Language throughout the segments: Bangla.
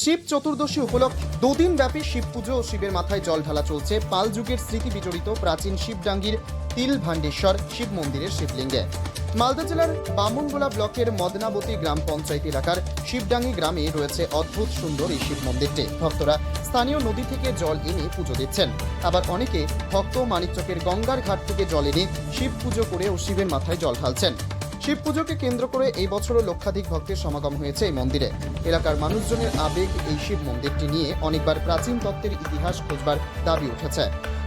শিব চতুর্দশী উপলক্ষে দুদিন ব্যাপী শিব পুজো ও শিবের মাথায় জল ঢালা চলছে। পাল যুগের স্মৃতি বিজড়িত প্রাচীন শিবডাঙ্গির তিল ভান্ডেশ্বর শিব মন্দিরের শিবলিঙ্গে। মালদা জেলার বামুনগোলা ব্লকের মদনাবতী গ্রাম পঞ্চায়েত এলাকার শিবডাঙ্গি গ্রামে রয়েছে অদ্ভুত সুন্দর এই শিব মন্দিরটি। ভক্তরা স্থানীয় নদী থেকে জল এনে পুজো দিচ্ছেন। আবার অনেকে ভক্ত মানিকচকের গঙ্গার ঘাট থেকে জল এনে শিব পুজো করে ও শিবের মাথায় জল ঢালছেন। শিব পুজোকে কেন্দ্র করে এই বছরও লক্ষাধিক ভক্তের সমাগম হয়েছে এই মন্দিরে। এলাকার মানুষজনের আবেগ এই শিব মন্দিরটি নিয়ে অনেকবার প্রাচীন তত্ত্বের ইতিহাস খোঁজবার দাবি উঠেছে।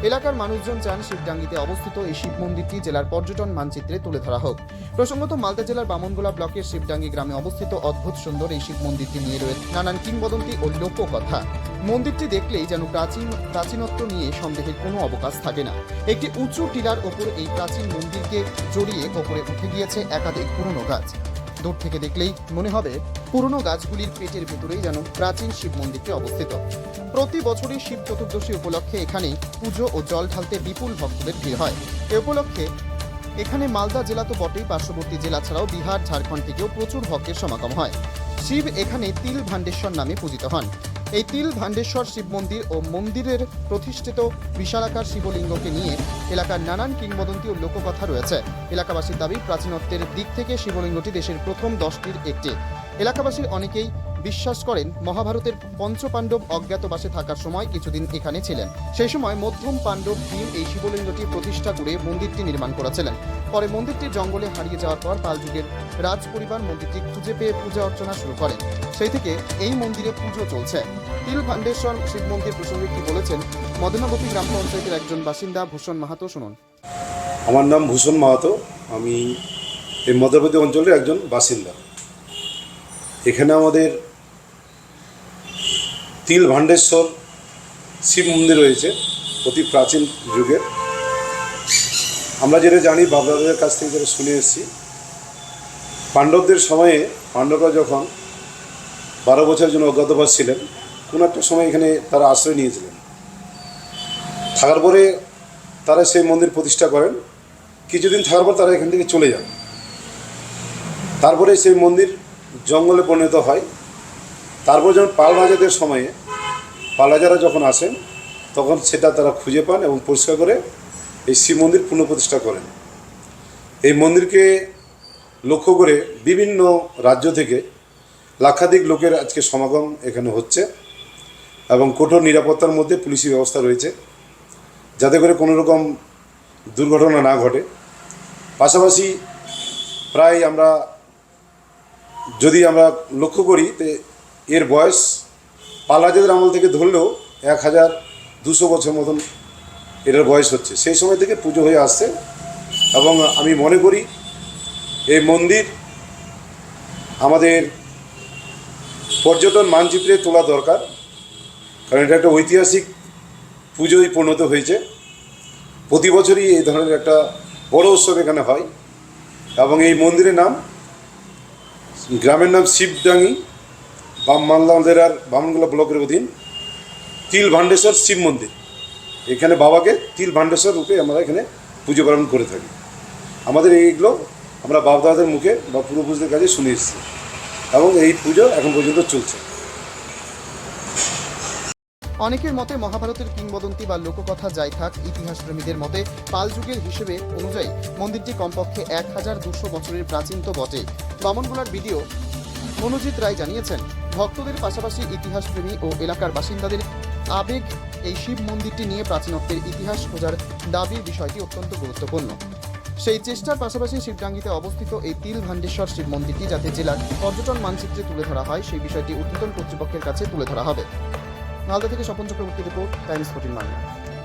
এলাকার মানুষজন চান শিবডাঙ্গিতে অবস্থিত এই শিব মন্দিরটি জেলার পর্যটন মানচিত্রে তুলে ধরা হোক। প্রসঙ্গত মালদা জেলার বামনগোলা ব্লকের শিবডাঙ্গি গ্রামে অবস্থিত অদ্ভুত সুন্দর এই শিব মন্দিরটি নিয়ে রয়েছে নানান কিংবদন্তি ও লোককথা। মন্দিরটি দেখলেই যেন প্রাচীন, প্রাচীনত্ব নিয়ে সন্দেহের কোনো অবকাশ থাকে না। একটি উঁচু টিলার ওপর এই প্রাচীন মন্দিরকে জড়িয়ে ওপরে উঠে গিয়েছে একাধিক পুরনো গাছ। দূর থেকে দেখলেই মনে হবে পুরনো গাছগুলির পেটের ভেতরেই যেন প্রাচীন শিব মন্দিরটি অবস্থিত। প্রতি বছরই শিব চতুর্দশী উপলক্ষে এখানে পুজো ও জল ঢালতে বিপুল ভক্তদের ভিড় হয়। এ উপলক্ষে এখানে মালদা জেলা তো বটেই, পার্শ্ববর্তী জেলা ছাড়াও বিহার, ঝাড়খণ্ড থেকেও প্রচুর ভক্তের সমাগম হয়। শিব এখানে তিল ভান্ডেশ্বর নামে পূজিত হন। এই তিল ভান্ডেশ্বর শিব মন্দির ও মন্দিরের প্রতিষ্ঠিত বিশালাকার শিবলিঙ্গকে নিয়ে এলাকার নানান কিংবদন্তি ও লোককথা রয়েছে। এলাকাবাসীর দাবি প্রাচীনত্বের দিক থেকে শিবলিঙ্গটি দেশের প্রথম দশটির একটি। এলাকাবাসীর অনেকেই বিশ্বাস করেন মহাভারতের পঞ্চপাণ্ডব অজ্ঞাতবাসে থাকার সময় কিছুদিন এখানে ছিলেন। সেই সময় মধ্যম পাণ্ডব ভীম এই শিবলিঙ্গটি প্রতিষ্ঠা করে মন্দিরটি নির্মাণ করেছিলেন। পরে মন্দিরটি জঙ্গলে হারিয়ে যাওয়ার পর পাল যুগের রাজ পরিবার মন্দিরটি খুঁজে পেয়ে পূজা অর্চনা শুরু করেন। সেই থেকে এই মন্দিরে পুজো চলছে। তিল ভান্ডেশ্বর শিব মন্দির প্রসঙ্গে কি বলেছেন? মদনাবতী গ্রাম পঞ্চায়েতের একজন বাসিন্দা ভূষণ মাহাতো শুনুন। আমার নাম ভূষণ মাহাতো। আমি এই মধ্যপ্রদেশ অঞ্চলের একজন বাসিন্দা। এখানে আমাদের তিল ভাণ্ডেশ্বর শিব মন্দির রয়েছে, অতি প্রাচীন যুগের। আমরা যেটা জানি বাবাদের কাছ থেকে যেটা শুনে এসেছি, পাণ্ডবদের সময়ে পাণ্ডবরা যখন বারো বছরের জন্য অজ্ঞাতবাস ছিলেন, কোনো একটা সময় এখানে তারা আশ্রয় নিয়েছিলেন। থাকার পরে তারা সেই মন্দির প্রতিষ্ঠা করেন, কিছুদিন থাকার পর তারা এখান থেকে চলে যান। তারপরে সেই মন্দির জঙ্গলে পরিণত হয়। তারপর যখন পাল রাজাদের সময়ে পাল রাজারা যখন আসেন, তখন সেটা তারা খুঁজে পান এবং পরিষ্কার করে এই শিব মন্দির পুনঃপ্রতিষ্ঠা করেন। এই মন্দিরকে লক্ষ্য করে বিভিন্ন রাজ্য থেকে লাক্ষাধিক লোকের আজকে সমাগম এখানে হচ্ছে এবং কঠোর নিরাপত্তার মধ্যে পুলিশি ব্যবস্থা রয়েছে, যাতে করে কোনো রকম দুর্ঘটনা না ঘটে। পাশাপাশি প্রায় আমরা যদি আমরা লক্ষ্য করি এর বয়স পালাজাদের আমল থেকে ধরলেও এক হাজার দুশো বছর মতন এটার বয়স হচ্ছে। সেই সময় থেকে পুজো হয়ে আসছে এবং আমি মনে করি এই মন্দির আমাদের পর্যটন মানচিত্রে তোলা দরকার, কারণ এটা একটা ঐতিহাসিক পুজোয় পরিণত হয়েছে। প্রতি বছরই এই ধরনের একটা বড় উৎসব এখানে হয় এবং এই মন্দিরের নাম, গ্রামের নাম শিবডাঙ্গি। বাম মালদা জেলার বামনগুলা ব্লকের অধীন তিল ভাণ্ডেশ্বর শিব মন্দির। এখানে বাবাকে তিল ভাণ্ডেশ্বর রূপে আমরা এখানে পুজো পালন করে থাকি। আমাদের এইগুলো আমরা বাপদাদাদের মুখে বা পূর্বপুরুষদের কাছে শুনে এসেছি। এবং এই পুজো এখন পর্যন্ত চলছে। অনেকের মতে মহাভারতের কিংবদন্তি বা লোককথা যাই থাক ইতিহাস প্রেমীদের মতে পাল যুগের হিসেবে অনুযায়ী মন্দিরটি কমপক্ষে এক হাজার দুশো বছরের প্রাচীন তো বটে বামনগোলার ভিডিও মনোজিৎ রায় জানিয়েছেন। ভক্তদের পাশাপাশি ইতিহাস প্রেমী ও এলাকার বাসিন্দাদের আবেগ এই শিব মন্দিরটি নিয়ে প্রাচীনত্বের ইতিহাস খোঁজার দাবির বিষয়টি অত্যন্ত গুরুত্বপূর্ণ। সেই চেষ্টার পাশাপাশি শিবডাঙ্গিতে অবস্থিত এই তিল ভাণ্ডেশ্বর শিব মন্দিরটি যাতে জেলার পর্যটন মানচিত্রে তুলে ধরা হয়, সেই বিষয়টি উর্ধ্বতন কর্তৃপক্ষের কাছে তুলে ধরা হবে। মালদা থেকে Swapan Chakraborty report, Times fourteen Bangla.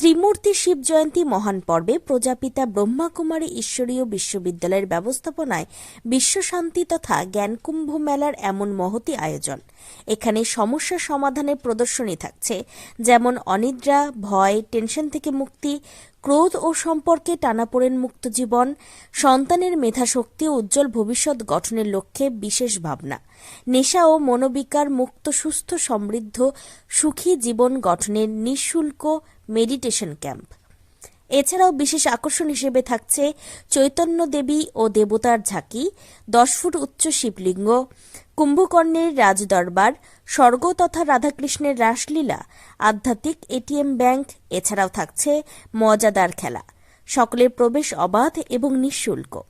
Trimurti Shiva জয়ন্তী মহান পর্বে প্রজাপিতা ব্রহ্মাকুমারী ঈশ্বরীয় বিশ্ববিদ্যালয়ের ব্যবস্থাপনায় বিশ্বশান্তি তথা জ্ঞানকুম্ভ মেলার এমন মহতি আয়োজন। এখানে সমস্যা সমাধানের প্রদর্শনী থাকছে, যেমন অনিদ্রা, ভয়, টেনশন থেকে মুক্তি, ক্রোধ ও সম্পর্কে টানাপোড়েন মুক্ত জীবন, সন্তানের মেধাশক্তি ও উজ্জ্বল ভবিষ্যৎ গঠনের লক্ষ্যে বিশেষ ভাবনা। নেশা ও মনোবিকার মুক্ত, সুস্থ, সমৃদ্ধ, সুখী জীবন গঠনের নিঃশুল্ক মেডিটেশন ক্যাম্প। এছাড়াও বিশেষ আকর্ষণ হিসেবে থাকছে চৈতন্য দেবী ও দেবতার ঝাঁকি, দশ ফুট উচ্চ শিবলিঙ্গ, কুম্ভকর্ণের রাজদরবার, স্বর্গ তথা রাধাকৃষ্ণের রাসলীলা, আধ্যাত্মিক এটিএম ব্যাংক, এছাড়াও থাকছে মজাদার খেলা। সকলের প্রবেশ অবাধ এবং নিঃশুল্ক।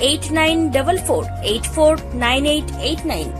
8944 849889